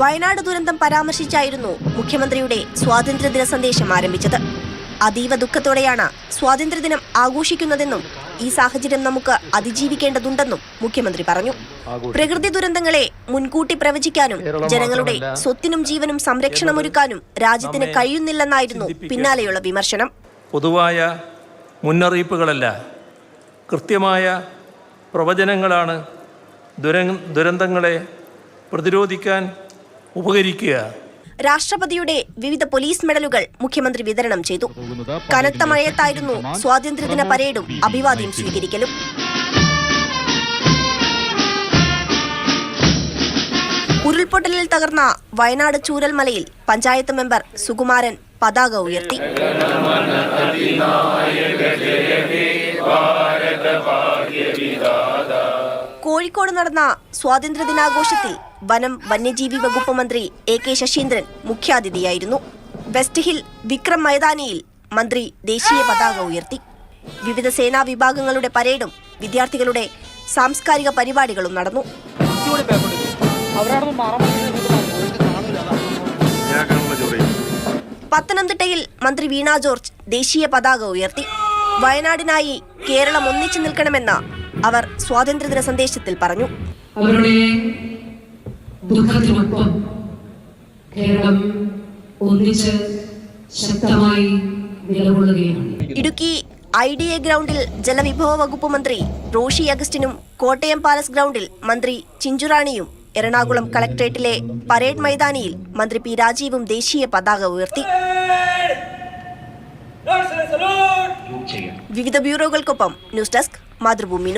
വയനാട് ദുരന്തം പരാമർശിച്ചായിരുന്നു മുഖ്യമന്ത്രിയുടെ സ്വാതന്ത്ര്യദിന സന്ദേശം ആരംഭിച്ചത്. അതീവ ദുഃഖത്തോടെയാണ് സ്വാതന്ത്ര്യദിനം ആഘോഷിക്കുന്നതെന്നും ഈ സാഹചര്യം നമുക്ക് അതിജീവിക്കേണ്ടതുണ്ടെന്നും മുഖ്യമന്ത്രി പറഞ്ഞു. പ്രകൃതി ദുരന്തങ്ങളെ മുൻകൂട്ടി പ്രവചിക്കാനും ജനങ്ങളുടെ സ്വത്തിനും ജീവനും സംരക്ഷണം സംരക്ഷണമൊരുക്കാനും രാജ്യത്തിന് കഴിയുന്നില്ലെന്നായിരുന്നു പിന്നാലെയുള്ള വിമർശനം. പൊതുവായ മുന്നറിയിപ്പുകളല്ല കൃത്യമായ പ്രവചനങ്ങളാണ് ദുരന്തങ്ങളെ പ്രതിരോധിക്കാൻ ഉപകരിക്കുക. രാഷ്ട്രപതിയുടെ വിവിധ പോലീസ് മെഡലുകൾ മുഖ്യമന്ത്രി വിതരണം ചെയ്തു. കനത്ത മഴയത്തായിരുന്നു സ്വാതന്ത്ര്യദിന പരേഡും അഭിവാദ്യം സ്വീകരിക്കലും. ഉരുൾപൊട്ടലിൽ തകർന്ന വയനാട് ചൂരൽമലയിൽ പഞ്ചായത്ത് മെമ്പർ സുകുമാരൻ പതാക ഉയർത്തി. കോഴിക്കോട് നടന്ന സ്വാതന്ത്ര്യദിനാഘോഷത്തിൽ വനം വന്യജീവി വകുപ്പ് മന്ത്രി എ കെ ശശീന്ദ്രൻ മുഖ്യാതിഥിയായിരുന്നു. വെസ്റ്റ് ഹിൽ വിക്രം മൈതാനിയിൽ മന്ത്രി ദേശീയ പതാക ഉയർത്തി. വിവിധ സേനാ വിഭാഗങ്ങളുടെ പരേഡും വിദ്യാർത്ഥികളുടെ സാംസ്കാരിക പരിപാടികളും നടന്നു. പത്തനംതിട്ടയിൽ മന്ത്രി വീണ ജോർജ് ദേശീയ പതാക ഉയർത്തി. വയനാടിനായി കേരളം ഒന്നിച്ചു നിൽക്കണമെന്ന് അവർ സ്വാതന്ത്ര്യദിന സന്ദേശത്തിൽ പറഞ്ഞു. ദുഃഖത്തിനൊപ്പം കേരളം ഒന്നിച്ച് ശക്തമായി നിലകൊള്ളുകയാണ്. ഇടുക്കി ഐ ഡി എ ഗ്രൗണ്ടിൽ ജലവിഭവ വകുപ്പ് മന്ത്രി റോഷി അഗസ്റ്റിനും കോട്ടയം പാലസ് ഗ്രൗണ്ടിൽ മന്ത്രി ചിഞ്ചുറാണിയും എറണാകുളം കളക്ട്രേറ്റിലെ പരേഡ് മൈതാനിയിൽ മന്ത്രി പി രാജീവും ദേശീയ പതാക ഉയർത്തി. വിവിധ ബ്യൂറോകൾക്കൊപ്പം ന്യൂസ് ഡെസ്ക് മാതൃഭൂമി